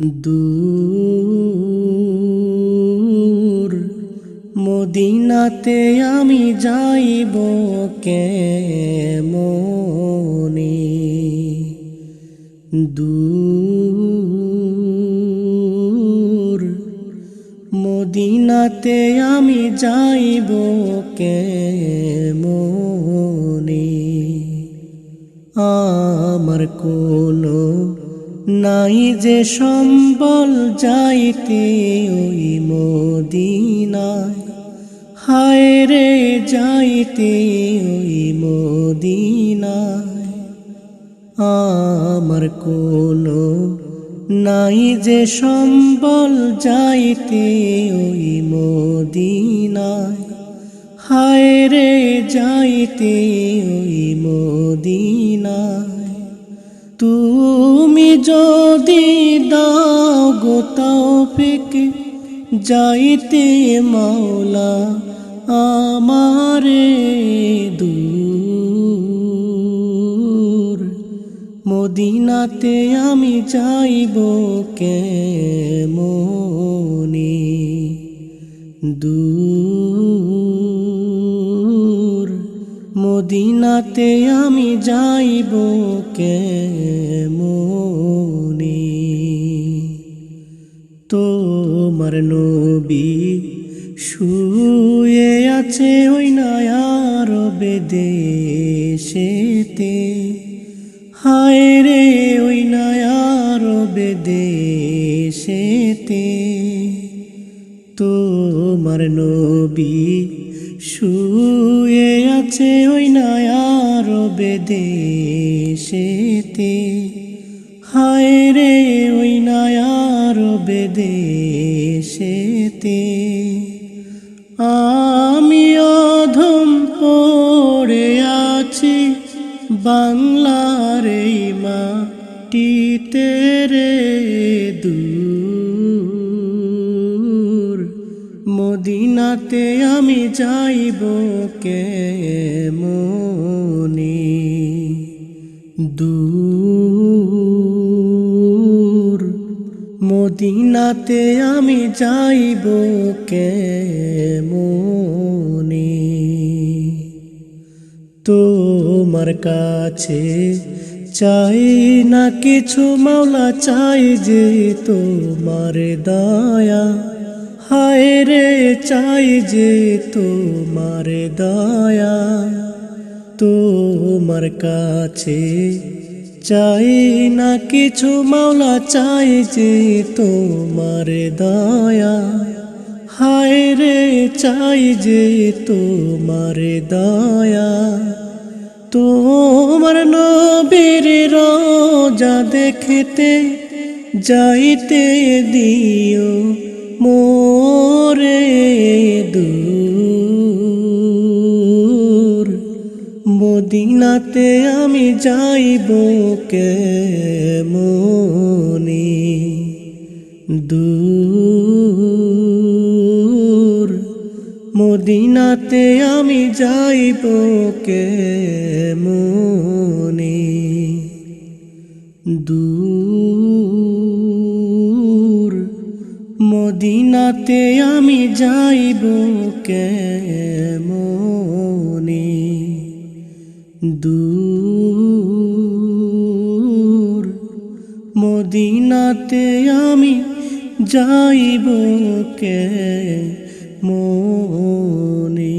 দূর। মদিনাতে আমি যাইব কে মনে দূর। মদিনাতে আমি যাইব কে মনে আমার কোনো নাই যে সম্বল যাইতে ওই মদিনায়। হায় রে, যাইতে ওই মদিনায়। আমার কোনো নাই যে সম্বল যাইতে ওই মদিনায়। হায় রে, যাইতে ওই মদিনায়। তুমি যদি দাও গো তৌফিক, যাইতে মাওলা আমারে দূর। মদিনাতে আমি যাইব কে মনে দূর। মদিনাতে আমি যাইব কে মনে তোমার নবী শুয়ে আছে ওই নায়ার বেদেশেতে হায় রে ওই নায়ার বেদেশেতে তোমার নবী শুয়ে আছে ওই নায়ার বেদেশেতে হায় রে, ওই নায়ার বেদেশেতে আমি অধম পড়ে আছি বাংলার এই মাটিতে রে দূর। মদিনাতে আমি যাইব কে মনে দূর মদিনাতে আমি যাইব কে মনে তোমার কাছে চাই না কিছু, মাওলা চাই যে তোমার দয়া। হায় রে, চাই যে তোমার দয়া। তোমার কাছে চাই না কিছু, মাওলা চাই যে তোমার দয়া। হায় রে, চাই যে তোমার দয়া। তোমার নবীর রোজা দেখতে যাইতে দিও মোরে দূর। মদিনাতে আমি যাইব কে মনি দূর। মদিনাতে আমি যাইব কে মনে দূর। মদিনাতে আমি যাইব কেমনে? দূর মদিনাতে আমি যাইব কে মনে